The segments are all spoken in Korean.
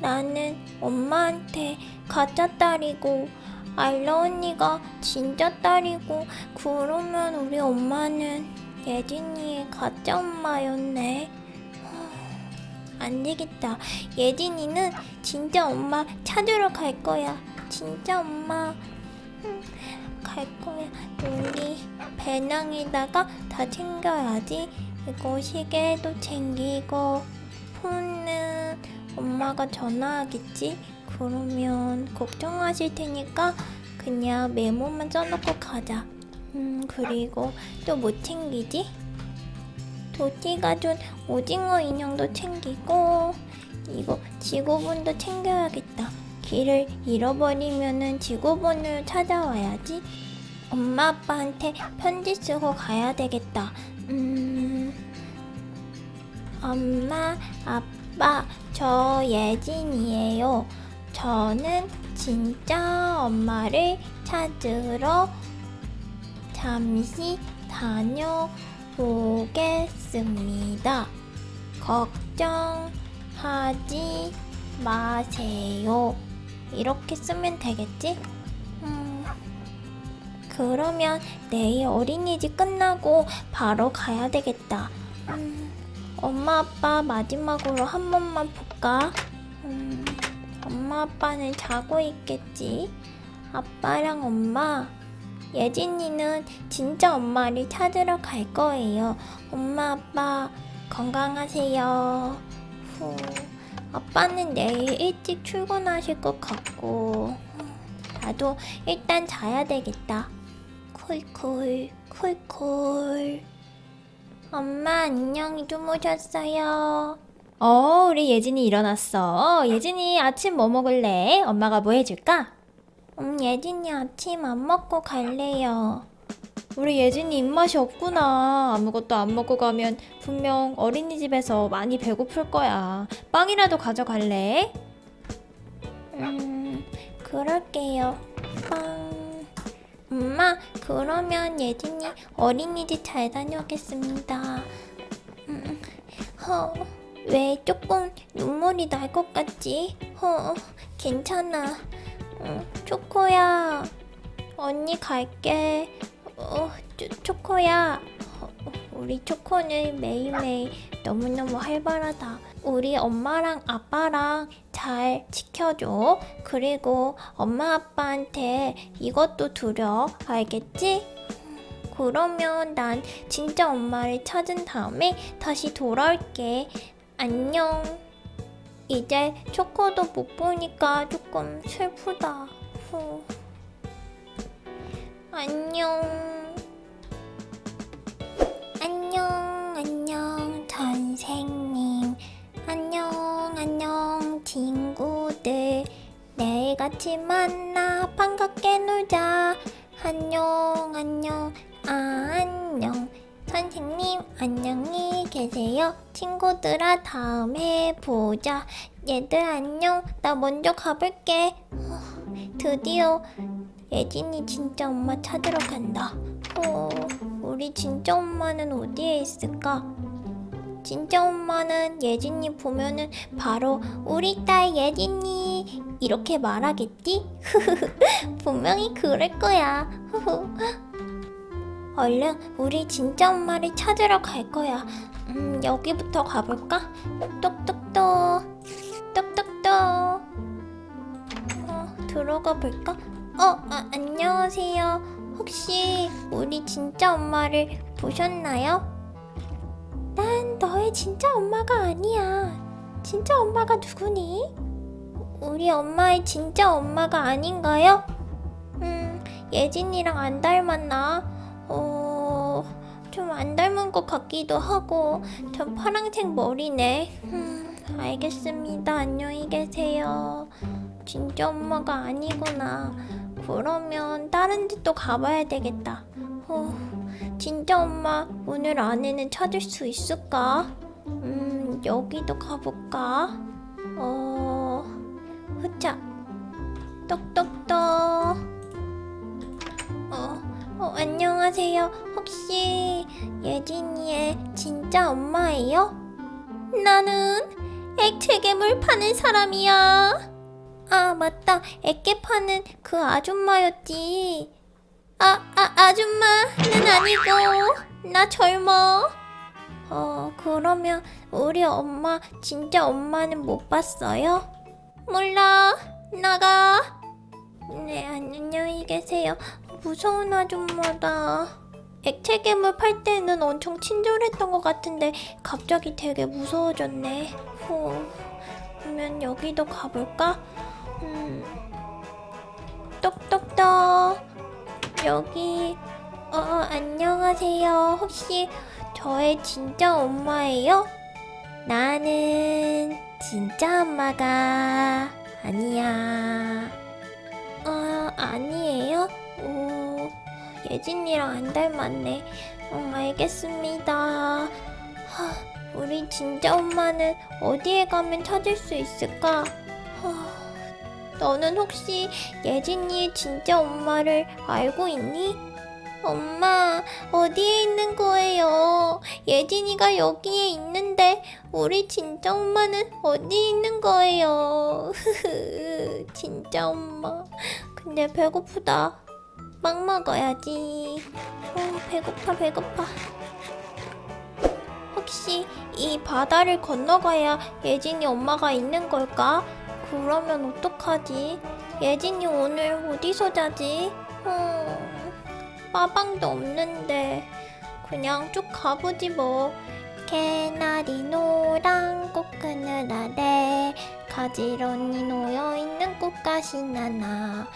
나는 엄마한테 가짜 딸이고 알라 언니가 진짜 딸이고 그러면 우리 엄마는 예진이의 가짜 엄마였네. 안 되겠다. 예진이는 진짜 엄마 찾으러 갈 거야. 진짜 엄마. 음, 갈 거야. 우리 배낭에다가 다 챙겨야지. 이거 시계도 챙기고 폰은 엄마가 전화하겠지. 그러면 걱정하실 테니까 그냥 메모만 써놓고 가자. 음 그리고 또 뭐 챙기지? 도티가 준 오징어 인형도 챙기고 이거 지구본도 챙겨야겠다. 길을 잃어버리면은 지구본을 찾아와야지. 엄마 아빠한테 편지 쓰고 가야 되겠다. 음, 엄마 아빠 저 예진이에요. 저는 진짜 엄마를 찾으러 잠시 다녀오겠습니다. 걱정하지 마세요. 이렇게 쓰면 되겠지? 음, 그러면 내일 어린이집 끝나고 바로 가야 되겠다. 음, 엄마 아빠 마지막으로 한 번만 볼까? 음, 엄마 아빠는 자고 있겠지. 아빠랑 엄마, 예진이는 진짜 엄마를 찾으러 갈 거예요. 엄마 아빠 건강하세요. 후. 아빠는 내일 일찍 출근하실 것 같고 나도 일단 자야 되겠다. 콜콜 콜콜. 엄마 안녕히 주무셨어요. 어, 우리 예진이 일어났어. 예진이 아침 뭐 먹을래? 엄마가 뭐 해줄까? 음, 예진이 아침 안 먹고 갈래요. 우리 예진이 입맛이 없구나. 아무것도 안 먹고 가면 분명 어린이집에서 많이 배고플 거야. 빵이라도 가져갈래? 음, 그럴게요. 빵. 엄마, 그러면 예진이 어린이집 잘 다녀오겠습니다. 음, 허, 왜 조금 눈물이 날 것 같지? 허, 괜찮아. 음, 초코야, 언니 갈게. 어, 초, 초코야. 어, 우리 초코는 매일매일 너무너무 활발하다. 우리 엄마랑 아빠랑 잘 지켜줘. 그리고 엄마 아빠한테 이것도 두려. 알겠지? 그러면 난 진짜 엄마를 찾은 다음에 다시 돌아올게. 안녕. 이제 초코도 못 보니까 조금 슬프다. 후. 안녕. 안녕, 안녕, 안녕, 친구들. 내일 같이 만나 반갑게 놀자. 안녕, 안녕, 아, 안녕. 선생님, 안녕히 계세요. 친구들아, 다음에 보자. 얘들 안녕. 나 먼저 가볼게. 어, 드디어 예진이 진짜 엄마 찾으러 간다. 어, 우리 진짜 엄마는 어디에 있을까? 진짜 엄마는 예진이 보면은 바로 우리 딸 예진이 이렇게 말하겠지? 분명히 그럴 거야. 얼른 우리 진짜 엄마를 찾으러 갈 거야. 음, 여기부터 가볼까? 똑똑똑, 똑똑똑. 어, 들어가 볼까? 어, 아, 안녕하세요. 혹시 우리 진짜 엄마를 보셨나요? 난 너의 진짜 엄마가 아니야. 진짜 엄마가 누구니? 우리 엄마의 진짜 엄마가 아닌가요? 음, 예진이랑 안 닮았나? 어, 좀 안 닮은 것 같기도 하고, 전 파랑색 머리네. 음, 알겠습니다. 안녕히 계세요. 진짜 엄마가 아니구나. 그러면 다른 집도 가봐야 되겠다. 어, 진짜 엄마 오늘 안에는 찾을 수 있을까? 음, 여기도 가볼까? 어, 흐자. 똑똑똑. 어, 어, 안녕하세요. 혹시 예진이의 진짜 엄마예요? 나는 액체괴물 파는 사람이야. 아, 맞다. 액괴 파는 그 아줌마였지. 아, 아, 아줌마는 아니고, 나 젊어. 어, 그러면 우리 엄마, 진짜 엄마는 못 봤어요? 몰라. 나가. 네, 안녕히 계세요. 무서운 아줌마다. 액체 괴물 팔 때는 엄청 친절했던 것 같은데 갑자기 되게 무서워졌네. 후. 그러면 여기도 가볼까? 음. 똑똑똑. 여기. 어, 안녕하세요. 혹시 저의 진짜 엄마예요? 나는 진짜 엄마가 아니야. 아, 아니에요? 오, 예진이랑 안 닮았네. 응, 알겠습니다. 하, 우리 진짜 엄마는 어디에 가면 찾을 수 있을까? 하, 너는 혹시 예진이의 진짜 엄마를 알고 있니? 엄마, 어디에 있는 거예요? 예진이가 여기에 있는데, 우리 진짜 엄마는 어디에 있는 거예요? 진짜 엄마. 근데 배고프다. 빵 먹어야지. 어, 배고파, 배고파. 혹시 이 바다를 건너가야 예진이 엄마가 있는 걸까? 그러면 어떡하지? 예진이 오늘 어디서 자지? 음, 빠방도 없는데 그냥 쭉 가보지 뭐. 개나리 노랑 꽃그늘 아래 가지런히 놓여있는 꽃가시 나나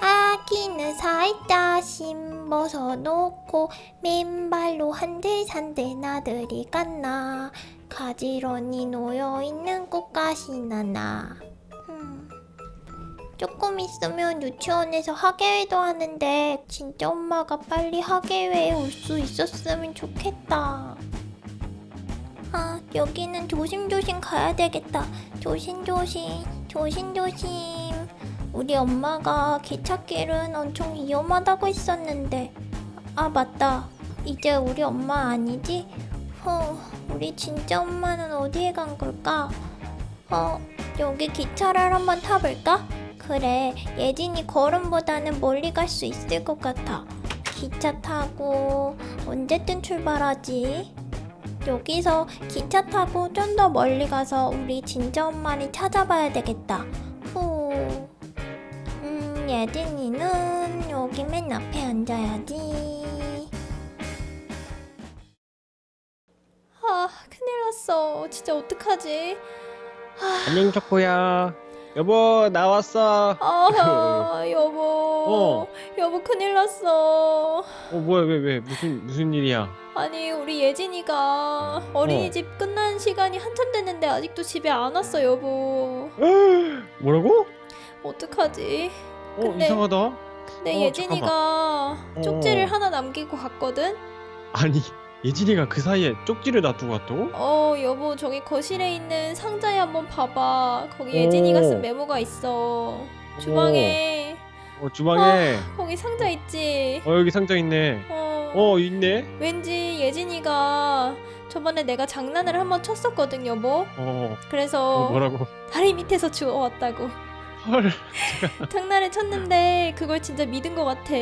아기는 살짝 심어서 놓고 맨발로 한들산들 나들이 갔나 가지런히 놓여있는 꽃가시 나나 음. 조금 있으면 유치원에서 학예회도 하는데 진짜 엄마가 빨리 학예회에 올 수 있었으면 좋겠다. 아, 여기는 조심조심 가야 되겠다. 조심조심, 조심조심. 우리 엄마가 기찻길은 엄청 위험하다고 했었는데. 아, 맞다. 이제 우리 엄마 아니지? 어, 우리 진짜 엄마는 어디에 간 걸까? 어, 여기 기차를 한번 타볼까? 그래, 예진이 걸음보다는 멀리 갈 수 있을 것 같아. 기차 타고 언제쯤 출발하지? 여기서 기차 타고 좀 더 멀리 가서 우리 진짜 엄마를 찾아봐야 되겠다. 후. 음, 예진이는 여기 맨 앞에 앉아야지. 아, 큰일 났어. 진짜 어떡하지? 안녕 초코야 여보 나왔어 아, 여보. 어. 여보, 큰일 났어. 어 뭐야 왜 왜 무슨 무슨 일이야 아니, 우리 예진이가 어린이집 끝난 시간이 한참 됐는데 아직도 집에 안 왔어, 여보. 뭐라고? 어떡하지? 어 근데- 이상하다 근데 어, 예진이가 쪽지를 어. 하나 남기고 갔거든? 아니 예진이가 그 사이에 쪽지를 놔두고 왔다고? 어, 여보, 저기 거실에 있는 상자에 한번 봐봐. 거기 오. 예진이가 쓴 메모가 있어. 주방에. 어 주방에 거기 상자 있지? 어 여기 상자 있네 어. 어 있네 왠지 예진이가 저번에 내가 장난을 한번 쳤었거든, 여보. 어, 그래서 어 뭐라고 다리 밑에서 주워왔다고. 헐 장난을 쳤는데 그걸 진짜 믿은 것 같아.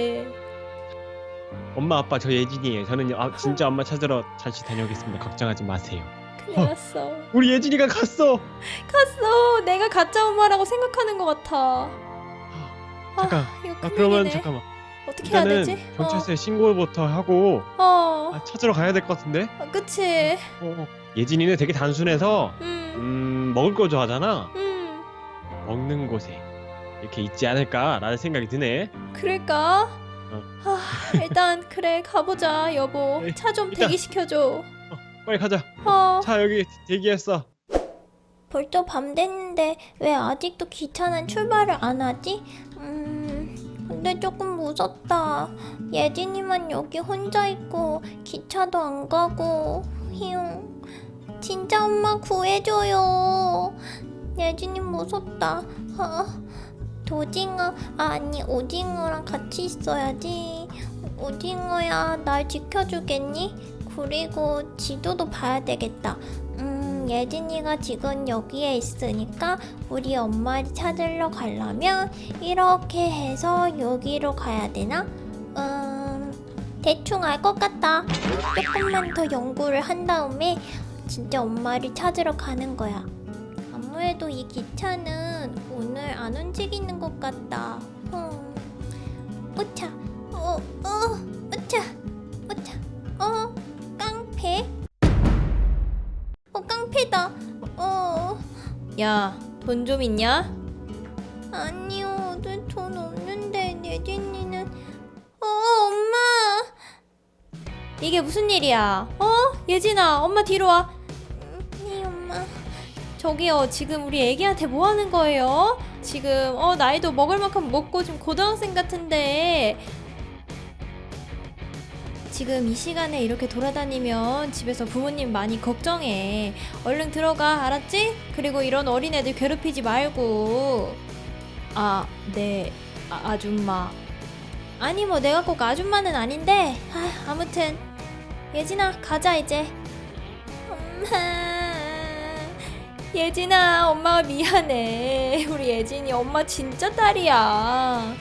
엄마 아빠 저 예진이에요 저는 아, 진짜 엄마 찾으러 잠시 다녀오겠습니다 걱정하지 마세요 큰일 어. 났어. 우리 예진이가 갔어 갔어. 내가 가짜 엄마라고 생각하는 것 같아. 잠깐 이거 아 큰일이네. 그러면 잠깐만 어떻게 해야 일단은 되지? 경찰서에 신고부터 하고 어. 어. 아, 찾으러 가야 될 것 같은데 어, 그치. 어, 예진이는 되게 단순해서 음. 음 먹을 거 좋아하잖아 음. 먹는 곳에 이렇게 있지 않을까라는 생각이 드네 그럴까? 어. 아, 일단 그래 가보자 여보. 네, 차좀 일단- 대기시켜줘. 빨리 가자 어. 차 여기 대기했어 벌써 밤 됐는데 왜 아직도 기차는 출발을 안 하지? 음, 근데 조금 무섭다. 예진이만 여기 혼자 있고 기차도 안 가고. 휴, 진짜 엄마 구해줘요. 예진이 무섭다. 아, 도징어 아니 오징어랑 같이 있어야지. 오징어야 날 지켜주겠니? 그리고 지도도 봐야 되겠다. 음, 예진이가 지금 여기에 있으니까 우리 엄마를 찾으러 가려면 이렇게 해서 여기로 가야 되나? 음, 대충 알 것 같다. 조금만 더 연구를 한 다음에 진짜 엄마를 찾으러 가는 거야. 아무래도 이 기차는 오늘 안 움직이는 것 같다. 음, 으차, 어, 어, 으차, 으차, 어, 깡패? 어, 깡패다. 어, 야, 돈 좀 있냐? 아니요, 돈- 돈 없는데 예진이는. 어, 엄마. 이게 무슨 일이야? 어? 예진아, 엄마 뒤로 와. 저기요, 지금 우리 애기한테 뭐 하는 거예요? 지금 어 나이도 먹을 만큼 먹고 좀 고등학생 같은데 지금 이 시간에 이렇게 돌아다니면 집에서 부모님 많이 걱정해. 얼른 들어가, 알았지? 그리고 이런 어린애들 괴롭히지 말고. 아, 네, 아, 아줌마. 아니 뭐 내가 꼭 아줌마는 아닌데. 아, 아무튼 예진아 가자 이제. 엄마. 예진아, 엄마가 미안해. 우리 예진이 엄마 진짜 딸이야.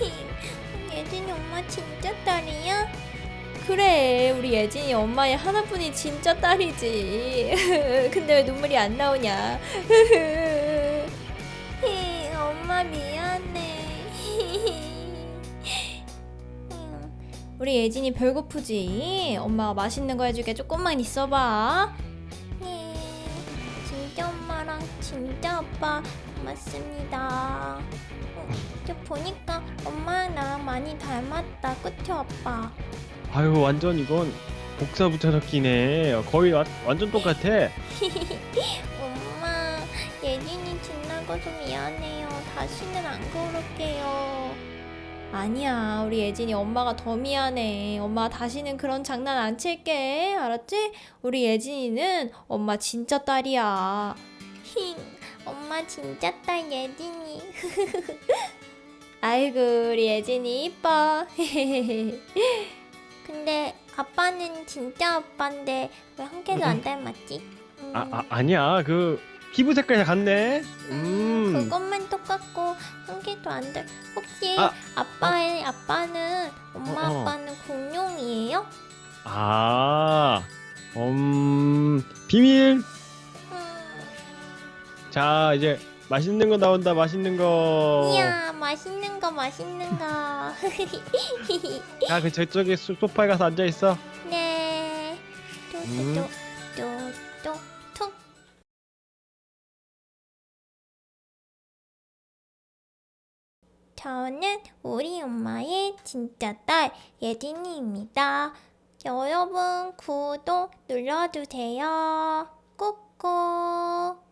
예진이 엄마 진짜 딸이야? 그래, 우리 예진이 엄마의 하나뿐인 진짜 딸이지. 근데 왜 눈물이 안 나오냐? 히, 엄마 미안해. 우리 예진이 배고프지? 엄마가 맛있는 거 해줄게. 조금만 있어봐. 예, 진짜 아빠 고맙습니다. 어, 저 보니까 엄마랑 나랑 많이 닮았다. 그쵸 아빠? 아유 완전 이건 복사 붙여넣기네. 거의 와, 완전 똑같아. 엄마 예진이 지나가서 미안해요. 다시는 안 그럴게요. 아니야, 우리 예진이 엄마가 더 미안해. 엄마 다시는 그런 장난 안 칠게. 알았지? 우리 예진이는 엄마 진짜 딸이야. 힝, 엄마 진짜 딸 예진이. 아이고, 우리 예진이 이뻐. 근데 아빠는 진짜 아빠인데 왜 한 개도 안 닮았지? 음, 아, 아 아니야 그 피부 색깔이 같네. 음. 그것만 똑같고 한 개도 안 닮. 혹시 아, 아빠의 아빠는 엄마 어, 어. 아빠는 공룡이에요? 아, 음 비밀. 음, 자 이제 맛있는 거 나온다. 맛있는 거. 이야 맛있는 거 맛있는 거. 자그 저쪽에 소- 소파에 가서 앉아 있어. 네. 음. 또또또또톡. 저는 우리 엄마의 진짜 딸 예진이입니다. 여러분 구독 눌러주세요. 꾹꾹.